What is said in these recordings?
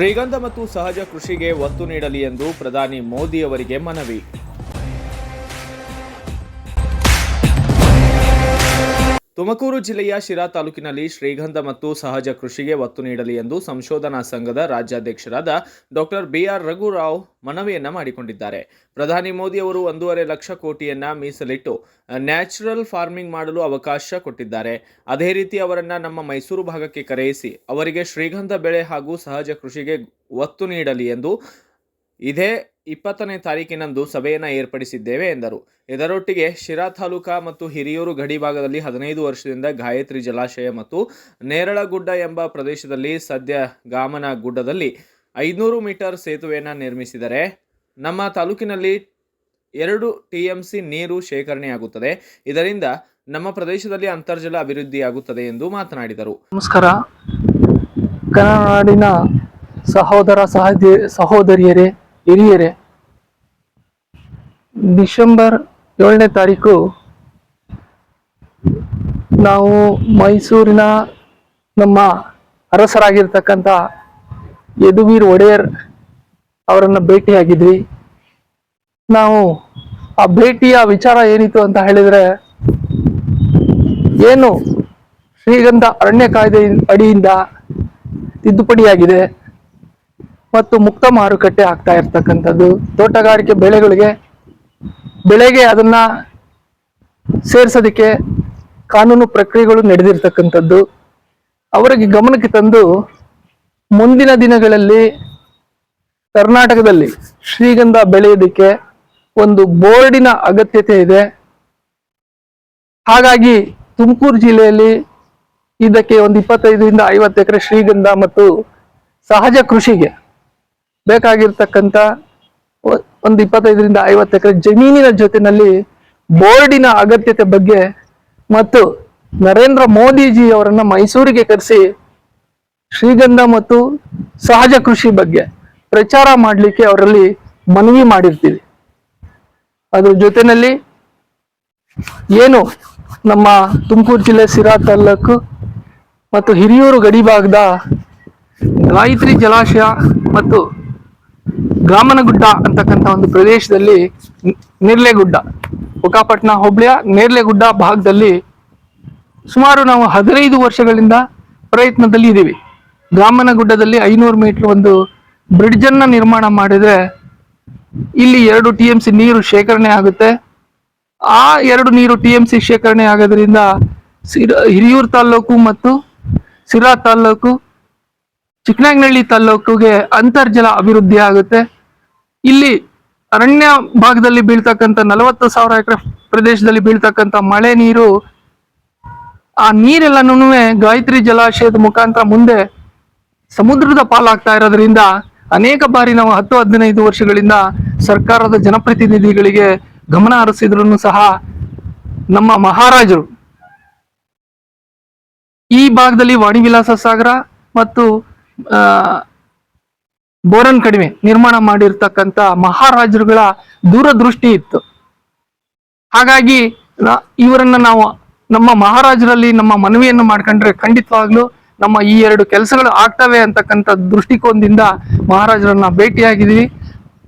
ಶ್ರೀಗಂಧ ಮತ್ತು ಸಹಜ ಕೃಷಿಗೆ ಒತ್ತು ನೀಡಲಿ ಎಂದು ಪ್ರಧಾನಿ ಮೋದಿ ಅವರಿಗೆ ಮನವಿ. ತುಮಕೂರು ಜಿಲ್ಲೆಯ ಶಿರಾ ತಾಲೂಕಿನಲ್ಲಿ ಶ್ರೀಗಂಧ ಮತ್ತು ಸಹಜ ಕೃಷಿಗೆ ಒತ್ತು ನೀಡಲಿ ಎಂದು ಸಂಶೋಧನಾ ಸಂಘದ ರಾಜ್ಯಾಧ್ಯಕ್ಷರಾದ ಡಾಕ್ಟರ್ ಬಿಆರ್ ರಘುರಾವ್ ಮನವಿಯನ್ನ ಮಾಡಿಕೊಂಡಿದ್ದಾರೆ. ಪ್ರಧಾನಿ ಮೋದಿ ಅವರು ಒಂದೂವರೆ ಲಕ್ಷ ಕೋಟಿಯನ್ನ ಮೀಸಲಿಟ್ಟು ನ್ಯಾಚುರಲ್ ಫಾರ್ಮಿಂಗ್ ಮಾಡಲು ಅವಕಾಶ ಕೊಟ್ಟಿದ್ದಾರೆ. ಅದೇ ರೀತಿ ಅವರನ್ನ ನಮ್ಮ ಮೈಸೂರು ಭಾಗಕ್ಕೆ ಕರೆಯಿಸಿ, ಅವರಿಗೆ ಶ್ರೀಗಂಧ ಬೆಳೆ ಹಾಗೂ ಸಹಜ ಕೃಷಿಗೆ ಒತ್ತು ನೀಡಲಿ ಎಂದು ಇದೇ ಇಪ್ಪತ್ತನೇ ತಾರೀಕಿನಂದು ಸಭೆಯನ್ನು ಏರ್ಪಡಿಸಿದ್ದೇವೆ ಎಂದರು. ಇದರೊಟ್ಟಿಗೆ ಶಿರಾ ತಾಲೂಕಾ ಮತ್ತು ಹಿರಿಯೂರು ಗಡಿ ಭಾಗದಲ್ಲಿ ಹದಿನೈದು ವರ್ಷದಿಂದ ಗಾಯತ್ರಿ ಜಲಾಶಯ ಮತ್ತು ನೇರಳಗುಡ್ಡ ಎಂಬ ಪ್ರದೇಶದಲ್ಲಿ ಸದ್ಯ ಗಾಮನ ಗುಡ್ಡದಲ್ಲಿ ಐನೂರು ಮೀಟರ್ ಸೇತುವೆಯನ್ನು ನಿರ್ಮಿಸಿದರೆ ನಮ್ಮ ತಾಲೂಕಿನಲ್ಲಿ ಎರಡು ಟಿ ಎಂ ಸಿ ನೀರು ಶೇಖರಣೆಯಾಗುತ್ತದೆ. ಇದರಿಂದ ನಮ್ಮ ಪ್ರದೇಶದಲ್ಲಿ ಅಂತರ್ಜಲ ಅಭಿವೃದ್ಧಿಯಾಗುತ್ತದೆ ಎಂದು ಮಾತನಾಡಿದರು. ನಮಸ್ಕಾರ. ಕನ್ನಡ ಸಹೋದರಿ ಸಹೋದರಿಯರೇ, ಹಿರಿಯರೇ ಡಿಸೆಂಬರ್ ಏಳನೇ ತಾರೀಕು ನಾವು ಮೈಸೂರಿನ ನಮ್ಮ ಅರಸರಾಗಿರ್ತಕ್ಕಂಥ ಯದುವೀರ್ ಒಡೆಯರ್ ಅವರನ್ನು ಭೇಟಿಯಾಗಿದ್ವಿ. ನಾವು ಆ ಭೇಟಿಯ ವಿಚಾರ ಏನಿತ್ತು ಅಂತ ಹೇಳಿದರೆ, ಏನು ಶ್ರೀಗಂಧ ಅರಣ್ಯ ಕಾಯ್ದೆ ಅಡಿಯಿಂದ ತಿದ್ದುಪಡಿಯಾಗಿದೆ ಮತ್ತು ಮುಕ್ತ ಮಾರುಕಟ್ಟೆ ಆಗ್ತಾ ಇರ್ತಕ್ಕಂಥದ್ದು. ತೋಟಗಾರಿಕೆ ಬೆಳೆಗಳಿಗೆ ಬೆಳೆಗೆ ಅದನ್ನ ಸೇರಿಸೋದಕ್ಕೆ ಕಾನೂನು ಪ್ರಕ್ರಿಯೆಗಳು ನಡೆದಿರ್ತಕ್ಕಂಥದ್ದು. ಅವರಿಗೆ ಗಮನಕ್ಕೆ ತಂದು ಮುಂದಿನ ದಿನಗಳಲ್ಲಿ ಕರ್ನಾಟಕದಲ್ಲಿ ಶ್ರೀಗಂಧ ಬೆಳೆಯೋದಕ್ಕೆ ಒಂದು ಬೋರ್ಡಿನ ಅಗತ್ಯತೆ ಇದೆ. ಹಾಗಾಗಿ ತುಮಕೂರು ಜಿಲ್ಲೆಯಲ್ಲಿ ಇದಕ್ಕೆ ಒಂದು ಇಪ್ಪತ್ತೈದರಿಂದ ಐವತ್ತು ಎಕರೆ ಶ್ರೀಗಂಧ ಮತ್ತು ಸಹಜ ಕೃಷಿಗೆ ಬೇಕಾಗಿರ್ತಕ್ಕಂಥ ಒಂದು ಇಪ್ಪತ್ತೈದರಿಂದ ಐವತ್ತು ಎಕರೆ ಜಮೀನಿನ ಜೊತೆನಲ್ಲಿ ಬೋರ್ಡಿನ ಅಗತ್ಯತೆ ಬಗ್ಗೆ ಮತ್ತು ನರೇಂದ್ರ ಮೋದಿಜಿ ಅವರನ್ನ ಮೈಸೂರಿಗೆ ಕರೆಸಿ ಶ್ರೀಗಂಧ ಮತ್ತು ಸಹಜ ಕೃಷಿ ಬಗ್ಗೆ ಪ್ರಚಾರ ಮಾಡಲಿಕ್ಕೆ ಅವರಲ್ಲಿ ಮನವಿ ಮಾಡಿರ್ತೀವಿ. ಅದ್ರ ಜೊತೆನಲ್ಲಿ ಏನು ನಮ್ಮ ತುಮಕೂರು ಜಿಲ್ಲೆ ಸಿರಾ ತಾಲೂಕು ಮತ್ತು ಹಿರಿಯೂರು ಗಡಿಭಾಗದ ಗಾಯತ್ರಿ ಜಲಾಶಯ ಮತ್ತು ಗಾಮನಗುಡ್ಡ ಅಂತಕ್ಕಂಥ ಒಂದು ಪ್ರದೇಶದಲ್ಲಿ ನೇರ್ಲೆಗುಡ್ಡ. ಬುಕ್ಕಾಪಟ್ನ ಹೋಬಳಿಯ ನೇರ್ಲೆಗುಡ್ಡ ಭಾಗದಲ್ಲಿ ಸುಮಾರು ನಾವು ಹದಿನೈದು ವರ್ಷಗಳಿಂದ ಪ್ರಯತ್ನದಲ್ಲಿ ಇದ್ದೀವಿ. ಗ್ರಾಮನಗುಡ್ಡದಲ್ಲಿ ಐನೂರು ಮೀಟರ್ ಒಂದು ಬ್ರಿಡ್ಜ್ ಅನ್ನ ನಿರ್ಮಾಣ ಮಾಡಿದ್ರೆ ಇಲ್ಲಿ ಎರಡು ಟಿ ಎಂ ಸಿ ನೀರು ಶೇಖರಣೆ ಆಗುತ್ತೆ. ಆ ಎರಡು ನೀರು ಟಿ ಎಂ ಸಿ ಶೇಖರಣೆ ಆಗೋದ್ರಿಂದ ಸಿರ ಹಿರಿಯೂರು ತಾಲ್ಲೂಕು ಮತ್ತು ಸಿರಾ ತಾಲ್ಲೂಕು ಚಿಕ್ಕನಾಗನಹಳ್ಳಿ ತಾಲ್ಲೂಕಿಗೆ ಅಂತರ್ಜಲ ಅಭಿವೃದ್ಧಿ ಆಗುತ್ತೆ. ಇಲ್ಲಿ ಅರಣ್ಯ ಭಾಗದಲ್ಲಿ ಬೀಳ್ತಕ್ಕಂತ ನಲವತ್ತು ಸಾವಿರ ಎಕರೆ ಪ್ರದೇಶದಲ್ಲಿ ಬೀಳ್ತಕ್ಕಂತ ಮಳೆ ನೀರು, ಆ ನೀರೆಲ್ಲನೂ ಗಾಯತ್ರಿ ಜಲಾಶಯದ ಮುಖಾಂತರ ಮುಂದೆ ಸಮುದ್ರದ ಪಾಲಾಗ್ತಾ ಇರೋದ್ರಿಂದ ಅನೇಕ ಬಾರಿ ನಾವು ಹತ್ತು ಹದಿನೈದು ವರ್ಷಗಳಿಂದ ಸರ್ಕಾರದ ಜನಪ್ರತಿನಿಧಿಗಳಿಗೆ ಗಮನ ಹರಿಸಿದ್ರು ಸಹ ನಮ್ಮ ಮಹಾರಾಜರು. ಈ ಭಾಗದಲ್ಲಿ ವಾಣಿವಿಲಾಸ ಸಾಗರ ಮತ್ತು ಬೋರನ್ ಕಡಿಮೆ ನಿರ್ಮಾಣ ಮಾಡಿರ್ತಕ್ಕಂತ ಮಹಾರಾಜರುಗಳ ದೂರದೃಷ್ಟಿ ಇತ್ತು. ಹಾಗಾಗಿ ಇವರನ್ನ ನಾವು ನಮ್ಮ ಮಹಾರಾಜರಲ್ಲಿ ನಮ್ಮ ಮನವಿಯನ್ನು ಮಾಡ್ಕೊಂಡ್ರೆ ಖಂಡಿತವಾಗ್ಲೂ ನಮ್ಮ ಈ ಎರಡು ಕೆಲಸಗಳು ಆಗ್ತವೆ ಅಂತಕ್ಕಂಥ ದೃಷ್ಟಿಕೋನದಿಂದ ಮಹಾರಾಜರನ್ನ ಭೇಟಿಯಾಗಿದ್ವಿ.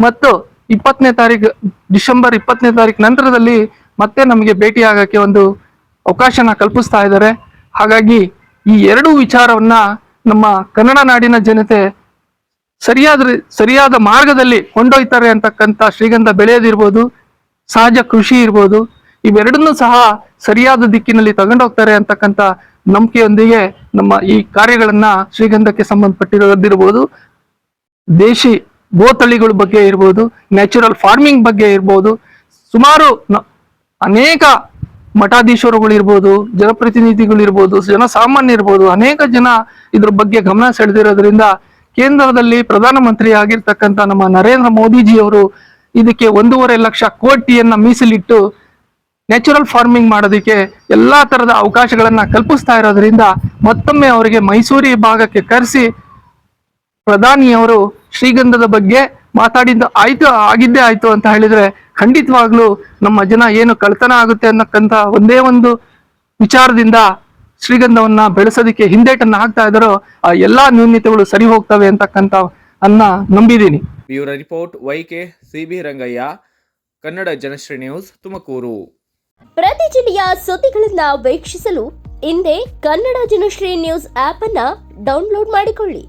ಮತ್ತು ಇಪ್ಪತ್ತನೇ ತಾರೀಕು ಡಿಸೆಂಬರ್ ಇಪ್ಪತ್ತನೇ ತಾರೀಕು ನಂತರದಲ್ಲಿ ಮತ್ತೆ ನಮಗೆ ಭೇಟಿ ಆಗಕ್ಕೆ ಒಂದು ಅವಕಾಶನ ಕಲ್ಪಿಸ್ತಾ ಇದ್ದಾರೆ. ಹಾಗಾಗಿ ಈ ಎರಡು ವಿಚಾರವನ್ನ ನಮ್ಮ ಕನ್ನಡ ನಾಡಿನ ಜನತೆ ಸರಿಯಾದ ಸರಿಯಾದ ಮಾರ್ಗದಲ್ಲಿ ಕೊಂಡೊಯ್ತಾರೆ ಅಂತಕ್ಕಂಥ ಶ್ರೀಗಂಧ ಬೆಳೆಯೋದಿರ್ಬೋದು, ಸಹಜ ಕೃಷಿ ಇರ್ಬೋದು, ಇವೆರಡನ್ನೂ ಸಹ ಸರಿಯಾದ ದಿಕ್ಕಿನಲ್ಲಿ ತಗೊಂಡೋಗ್ತಾರೆ ಅಂತಕ್ಕಂಥ ನಂಬಿಕೆಯೊಂದಿಗೆ ನಮ್ಮ ಈ ಕಾರ್ಯಗಳನ್ನ ಶ್ರೀಗಂಧಕ್ಕೆ ಸಂಬಂಧಪಟ್ಟಿರೋದಿರ್ಬೋದು. ದೇಶಿ ಗೋತಳಿಗಳ ಬಗ್ಗೆ ಇರ್ಬೋದು, ನ್ಯಾಚುರಲ್ ಫಾರ್ಮಿಂಗ್ ಬಗ್ಗೆ ಇರ್ಬೋದು, ಸುಮಾರು ಅನೇಕ ಮಠಾಧೀಶರುಗಳು ಜನಪ್ರತಿನಿಧಿಗಳಿರ್ಬೋದು, ಜನಸಾಮಾನ್ಯ ಇರ್ಬೋದು, ಅನೇಕ ಜನ ಇದ್ರ ಬಗ್ಗೆ ಗಮನ ಸೆಳೆದಿರೋದ್ರಿಂದ ಕೇಂದ್ರದಲ್ಲಿ ಪ್ರಧಾನಮಂತ್ರಿ ಆಗಿರ್ತಕ್ಕಂಥ ನಮ್ಮ ನರೇಂದ್ರ ಮೋದಿಜಿ ಅವರು ಇದಕ್ಕೆ ಒಂದೂವರೆ ಲಕ್ಷ ಕೋಟಿಯನ್ನ ಮೀಸಲಿಟ್ಟು ನ್ಯಾಚುರಲ್ ಫಾರ್ಮಿಂಗ್ ಮಾಡೋದಕ್ಕೆ ಎಲ್ಲಾ ತರದ ಅವಕಾಶಗಳನ್ನ ಕಲ್ಪಿಸ್ತಾ ಇರೋದ್ರಿಂದ ಮತ್ತೊಮ್ಮೆ ಅವರಿಗೆ ಮೈಸೂರಿ ಭಾಗಕ್ಕೆ ಕರೆಸಿ ಪ್ರಧಾನಿಯವರು ಶ್ರೀಗಂಧದ ಬಗ್ಗೆ ಮಾತಾಡಿದ್ದು ಆಯ್ತು, ಆಗಿದ್ದೇ ಆಯ್ತು ಅಂತ ಹೇಳಿದ್ರೆ ಖಂಡಿತವಾಗ್ಲೂ ನಮ್ಮ ಜನ ಏನು ಕಳ್ತನ ಆಗುತ್ತೆ ಅನ್ನಕ್ಕಂತ ಒಂದೇ ಒಂದು ವಿಚಾರದಿಂದ ಶ್ರೀಗಂಧವನ್ನ ಬೆಳೆಸೋದಕ್ಕೆ ಹಿಂದೇಟನ್ನ ಹಾಕ್ತಾ ಇದ್ದಾರೋ ಆ ಎಲ್ಲಾ ನ್ಯೂನ್ಯತೆಗಳು ಸರಿ ಹೋಗ್ತವೆ ಅಂತಕ್ಕಂತ ಅನ್ನ ನಂಬಿದ್ದೀನಿ. Bureau report YK CB Rangaiah Kannada Janashri news Tumakuru. ಪ್ರತಿ ಜಿಲ್ಲೆಯ ಸುದ್ದಿಗಳನ್ನ ವೀಕ್ಷಿಸಲು ಹಿಂದೆ ಕನ್ನಡ ಜನಶ್ರೀ ನ್ಯೂಸ್ ಆಪ್ ಅನ್ನ ಡೌನ್ಲೋಡ್ ಮಾಡಿಕೊಳ್ಳಿ.